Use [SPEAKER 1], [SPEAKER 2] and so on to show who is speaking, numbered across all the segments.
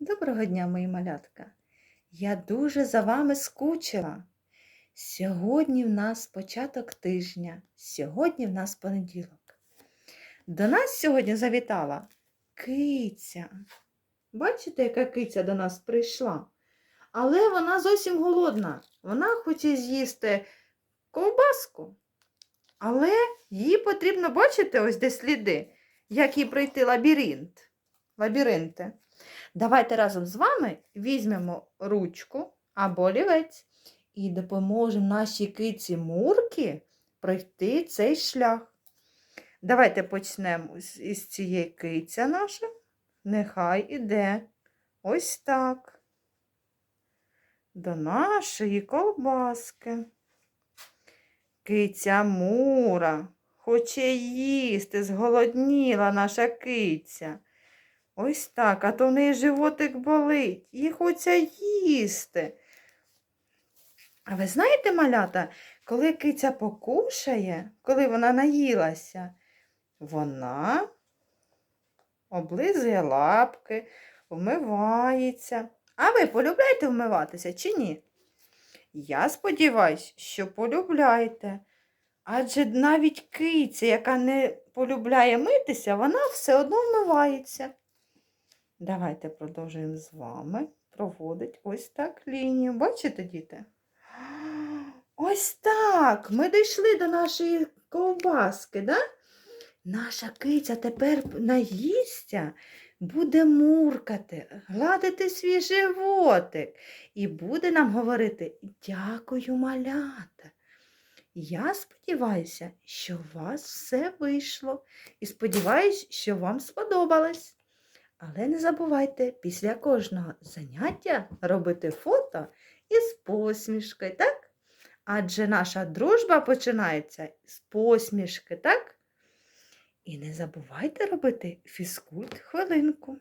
[SPEAKER 1] Доброго дня, мої малятка. Я дуже за вами скучила. Сьогодні в нас початок тижня, сьогодні в нас понеділок. До нас сьогодні завітала киця. Бачите, яка киця до нас прийшла? Але вона зовсім голодна. Вона хоче з'їсти ковбаску. Але їй потрібно, бачите, ось де сліди, як їй пройти лабіринт. Лабіринти. Давайте разом з вами візьмемо ручку або олівець і допоможемо нашій киці Мурки пройти цей шлях. Давайте почнемо із цієї киця наша. Нехай іде ось так. До нашої ковбаски. Киця Мура хоче їсти, зголодніла наша киця. Ось так, а то в неї животик болить, їй хочеться їсти. А ви знаєте, малята, коли киця покушає, коли вона наїлася, вона облизує лапки, вмивається. А ви полюбляєте вмиватися чи ні? Я сподіваюсь, що полюбляєте. Адже навіть киця, яка не полюбляє митися, вона все одно вмивається. Давайте продовжуємо з вами проводить ось так лінію. Бачите, діти? Ось так. Ми дійшли до нашої ковбаски, да? Наша киця тепер наїсться, буде муркати, гладити свій животик і буде нам говорити дякую, малята. Я сподіваюся, що у вас все вийшло і сподіваюся, що вам сподобалось. Але не забувайте після кожного заняття робити фото із посмішкою, так? Адже наша дружба починається з посмішки, так? І не забувайте робити фізкульт хвилинку.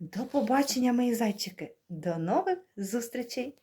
[SPEAKER 1] До побачення, мої зайчики! До нових зустрічей!